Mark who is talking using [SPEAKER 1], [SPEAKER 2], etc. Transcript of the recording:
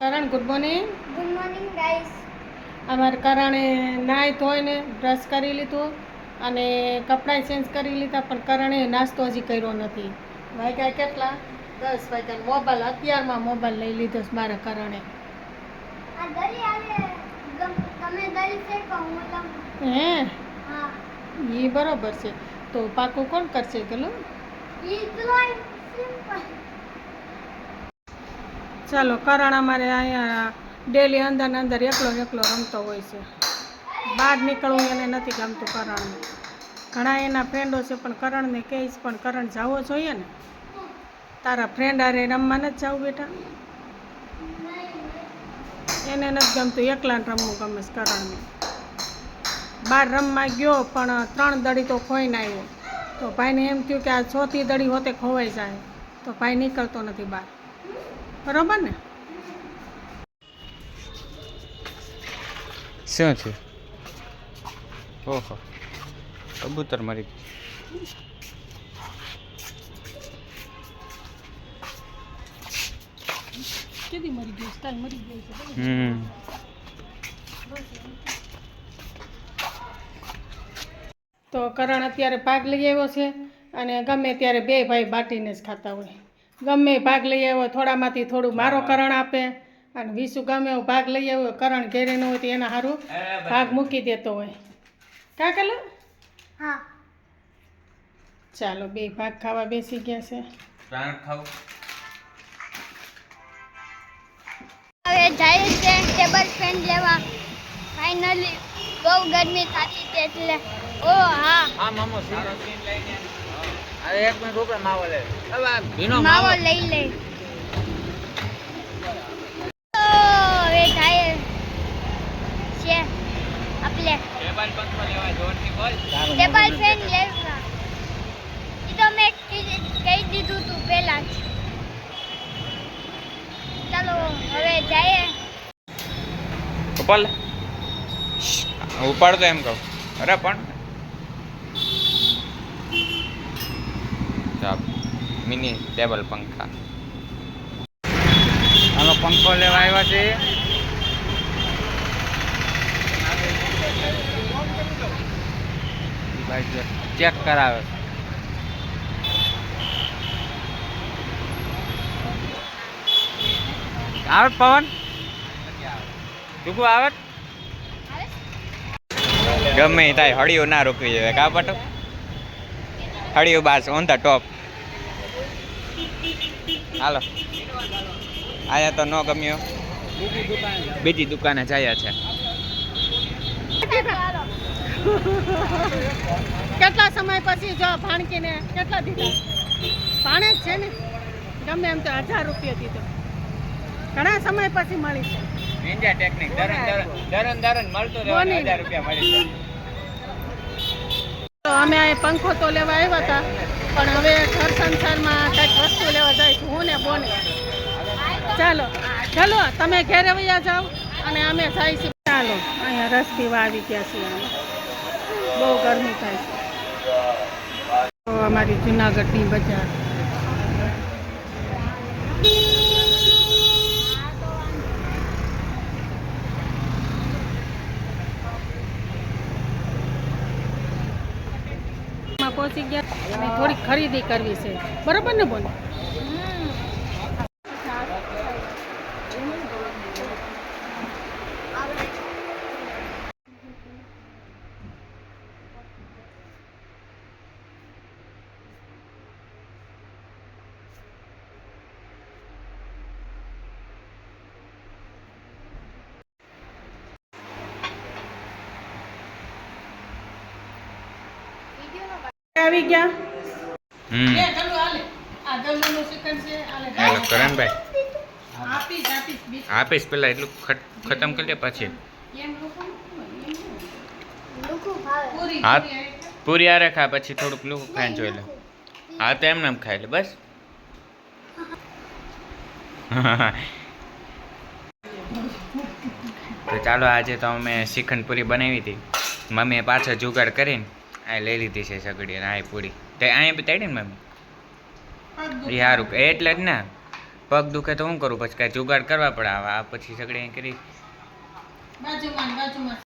[SPEAKER 1] Karan good morning
[SPEAKER 2] good morning guys
[SPEAKER 1] અમારે કરણે નાહી ધોઈને બ્રશ કરી લીધું અને કપડાં ચેન્જ કરી લીધા પણ કરણે નાસ્તો હજી કર્યો નથી. વાગ્યા કેટલા? દસ વાગ્યા મોબાઈલ અત્યારમાં મોબાઈલ લઈ લીધો છે મારા કરણે.
[SPEAKER 2] હું
[SPEAKER 1] એ બરોબર છે. તો પાકું કોણ કરશે પેલું ચાલો, કરણ અમારે અહીંયા ડેલી અંદર ને અંદર એકલો એકલો રમતો હોય છે. બહાર નીકળવું એને નથી ગમતું કરણને. ઘણા એના ફ્રેન્ડો છે, પણ કરણને કહે છે, પણ કરણ જવો જોઈએ ને? તારા ફ્રેન્ડ આરે રમવા નથી જવું બેટા? એને નથી ગમતું એકલા રમવું ગમે છે કરણને. બહાર રમવા ગયો, પણ ત્રણ દડી તો ખોઈને આવ્યો. તો ભાઈને એમ થયું કે આ ચોથી દડી હોતે ખોવાઈ જાય. તો ભાઈ નીકળતો નથી બહાર. બરોબર ને?
[SPEAKER 3] શું છે? ઓહો કબૂતર મરી
[SPEAKER 1] કેદી મરી ગયું? કાલ મરી ગયું છે
[SPEAKER 3] હમ.
[SPEAKER 1] તો કરણ અત્યારે ભાગ લઈ આવ્યો છે અને ગમે ત્યારે બે ભાઈ બાટીને જ ખાતા હોય. ગમે ભાગ લઈ આવ્યો થોડામાંથી થોડું મારો કરણ આપે. અને વિસુ ગમે એવો ભાગ લઈ આવ્યો કરણ ઘેરે ન હોય તો એના સારું ભાગ મૂકી દેતો હોય. કા કલા?
[SPEAKER 2] હા.
[SPEAKER 1] ચાલો બે ભાગ ખાવા બેસી ગયા છે.
[SPEAKER 3] પ્રાણ ખાવ.
[SPEAKER 2] હવે જાય છે ટેબલ ફેન લેવા. ફાઇનલી બહુ ગરમી થતી છે એટલે. ઓ હા.
[SPEAKER 3] હા મામો સારો સીન લઈને. અરે એક મિનિટ ઉપર માવો લે. હવે ભીનો
[SPEAKER 2] માવો લઈ લે. હવે જાય છે. આપણે.
[SPEAKER 3] ટેબલ પંખો લેવા જોરથી બોલ.
[SPEAKER 2] ટેબલ ફેન લેવા એ તો મેં કી- કહી દીધું તું પહેલા જ. ચાલો હવે જઈએ
[SPEAKER 3] ઉપર લે. ઉપાડ તો એમ કહું. અરે પણ ચાલ મિની ટેબલ પંખા. આનો પંખો લેવા આવ્યા છે. ભાઈ ચેક કરાવે છે. આવે પવન? ટૂંકું આવે? ગમે તાય થાય હળિયું ના રોકવી જોઈએ. કા પટો? હળિયું બાસ ઓન ધ ટોપ. હાલો. આયા તો ન ગમ્યો. બીજી દુકાને જયા છે.
[SPEAKER 1] કેટલા સમય પછી જો ભાણકીને કેટલા દીધા? ભાણે જ છે ને? ગમે એમ તો હજાર રૂપિયા દીધો. ઘણા સમય પછી મળી છે.
[SPEAKER 3] નિંજા ટેકનિક દરન દરન દરન દરન મળતું રહેવાનું હજાર રૂપિયા મળી જાય.
[SPEAKER 1] તો અમે અહીં પંખો તો લેવા આવ્યા હતા, પણ હવે ઘર સંસારમાં કંઈક વસ્તુ લેવા જાય છું, હું ને બોને. ચાલો ચાલો, તમે ઘેરે વયા જાઓ અને અમે છીએ ચાલો, અહીંયા રસ પીવા આવી ગયા છીએ અમે. બહુ ગરમી થાય છે. અમારી જુનાગઢની બજારમાં પહોંચી ગયા. અને થોડીક ખરીદી કરવી છે. બરોબર ને બોલ? આવી ગયા?
[SPEAKER 3] હમ.
[SPEAKER 1] હાલે. આ ગલ્લુનું ચિકન છે હાલે.
[SPEAKER 3] હેલો કરણભાઈ
[SPEAKER 1] આપીશ આપીશ
[SPEAKER 3] આપીશ પેલા એટલું ખતમ કરી લે પછી.
[SPEAKER 1] એમ લોકો પૂરી
[SPEAKER 3] હા.
[SPEAKER 1] પૂરી.
[SPEAKER 3] આરે ખા પછી થોડુંક લોકો ખાઈ જોઈ લે. હા તો એમને એમ ખાઈ લે બસ. તો ચાલો આજે તો અમે શ્રીખંડ પૂરી બનાવી હતી. મમ્મીએ પાછો જુગાડ કરીને આ લઈ લીધી છે સગડી અને આ પૂરી. તે અહીંયા બી તેડી ને મમ્મી એ સારું એટલે જ ને. પગ દુખે તો શું કરું? પછી કાંઈ જુગાડ કરવા પડે. આ પછી સગડી કરી.
[SPEAKER 1] બાજુમાં બાજુમાં.